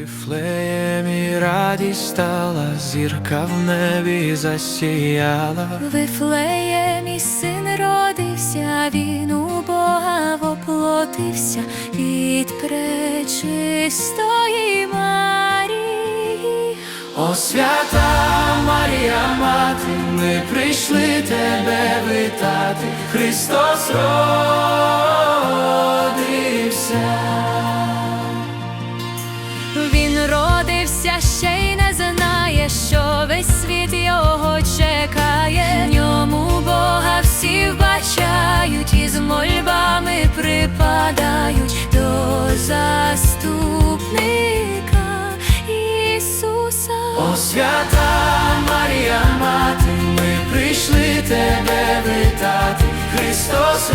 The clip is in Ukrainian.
Вифлеємі радість стала, зірка в небі засіяла. В Вифлеємі син родився, він у Бога воплотився від пречистої Марії. О, свята Марія Мати, ми прийшли тебе вітати, Христос родився. Весь світ його чекає. В ньому Бога всі вбачають і з мольбами припадають до заступника Ісуса. О, свята Марія Мати, ми прийшли тебе вітати, Христос.